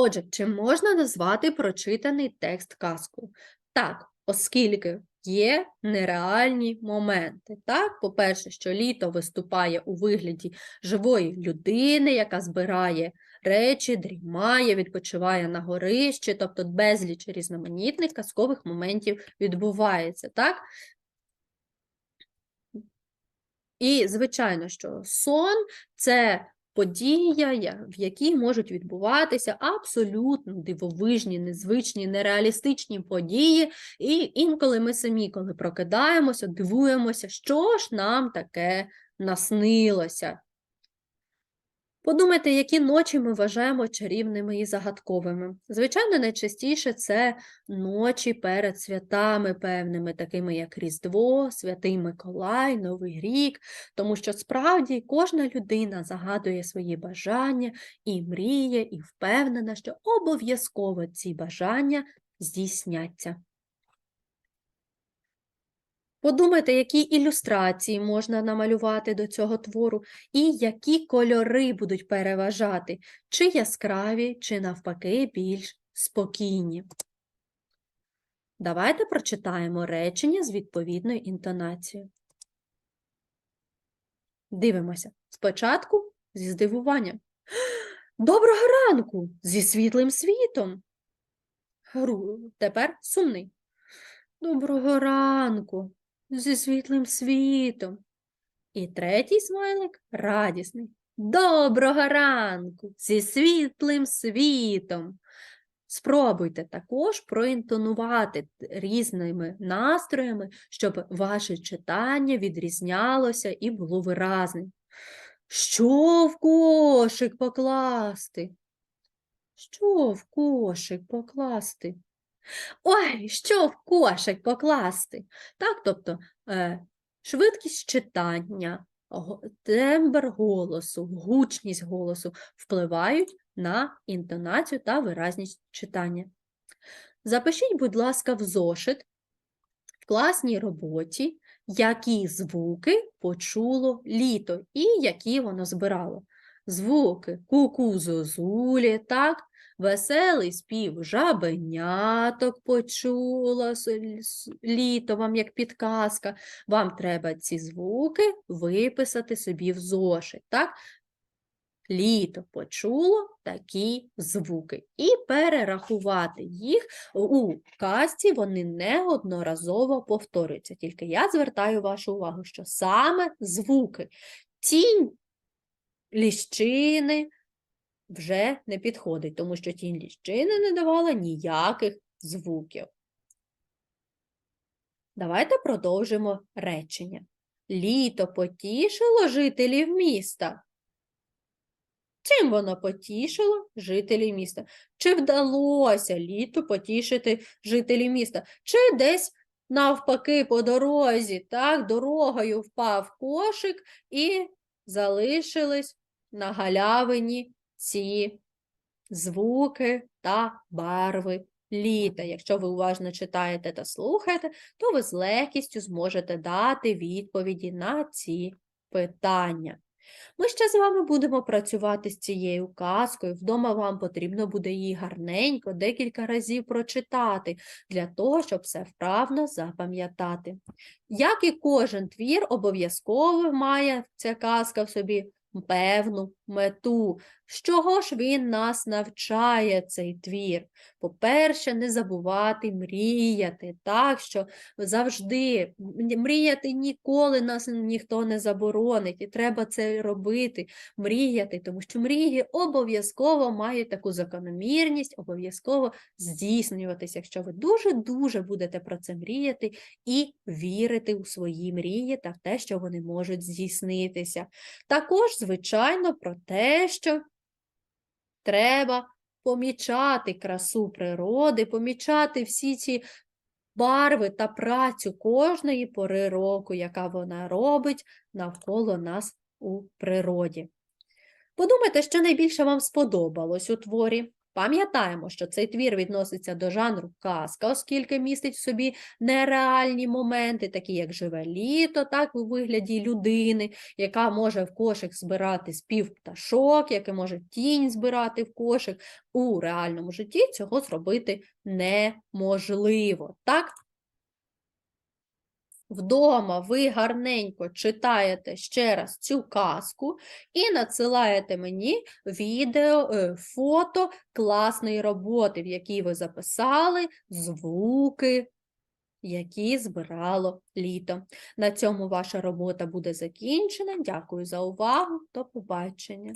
Отже, чи можна назвати прочитаний текст казкою? Так, оскільки є нереальні моменти. Так, по-перше, що літо виступає у вигляді живої людини, яка збирає речі, дрімає, відпочиває на горищі, тобто безліч різноманітних казкових моментів відбувається. Так? І, звичайно, що сон це подія, в якій можуть відбуватися абсолютно дивовижні, незвичні, нереалістичні події. І інколи ми самі, коли прокидаємося, дивуємося, що ж нам таке наснилося. Подумайте, які ночі ми вважаємо чарівними і загадковими. Звичайно, найчастіше це ночі перед святами певними, такими як Різдво, Святий Миколай, Новий рік, тому що справді кожна людина загадує свої бажання і мріє, і впевнена, що обов'язково ці бажання здійсняться. Подумайте, які ілюстрації можна намалювати до цього твору, і які кольори будуть переважати, чи яскраві, чи навпаки більш спокійні. Давайте прочитаємо речення з відповідною інтонацією. Дивимося. Спочатку зі здивуванням. Доброго ранку! Зі світлим світом. Тепер сумний. Доброго ранку, зі світлим світом. І третій смайлик радісний. Доброго ранку, зі світлим світом. Спробуйте також проінтонувати різними настроями, щоб ваше читання відрізнялося і було виразним. Що в кошик покласти? Що в кошик покласти? Ой, що в кошик покласти? Так, тобто е, швидкість читання, тембр голосу, гучність голосу впливають на інтонацію та виразність читання. Запишіть, будь ласка, в зошит в класній роботі, які звуки почуло літо і які воно збирало. Звуки ку-ку так? Веселий спів жабеняток почула літо вам як підказка. Вам треба ці звуки виписати собі в зошит. Так? Літо почуло такі звуки і перерахувати їх у казці вони неодноразово повторюються. Тільки я звертаю вашу увагу, що саме звуки тінь ліщини вже не підходить, тому що тінь ліщини не давала ніяких звуків. Давайте продовжимо речення. Літо потішило жителів міста. Чим воно потішило жителів міста? Чи вдалося літо потішити жителів міста? Чи десь навпаки по дорозі, так, дорогою впав кошик і залишились на галявині ці звуки та барви літа. Якщо ви уважно читаєте та слухаєте, то ви з легкістю зможете дати відповіді на ці питання. Ми ще з вами будемо працювати з цією казкою. Вдома вам потрібно буде її гарненько декілька разів прочитати для того, щоб все вправно запам'ятати. Як і кожен твір, обов'язково має ця казка в собі певну мету. З чого ж він нас навчає, цей твір? По-перше, не забувати мріяти, так, що завжди мріяти ніколи нас ніхто не заборонить, і треба це робити, мріяти, тому що мрії обов'язково мають таку закономірність, обов'язково здійснюватися, якщо ви дуже-дуже будете про це мріяти і вірити у свої мрії та в те, що вони можуть здійснитися. Також, звичайно, про те, що треба помічати красу природи, помічати всі ці барви та працю кожної пори року, яка вона робить навколо нас у природі. Подумайте, що найбільше вам сподобалось у творі. Пам'ятаємо, що цей твір відноситься до жанру казка, оскільки містить в собі нереальні моменти, такі як живе літо, так у вигляді людини, яка може в кошик збирати спів пташок, яке може тінь збирати в кошик. У реальному житті цього зробити неможливо. Так? Вдома ви гарненько читаєте ще раз цю казку і надсилаєте мені відео, е, фото класної роботи, в якій ви записали звуки, які збирало літо. На цьому ваша робота буде закінчена. Дякую за увагу. До побачення.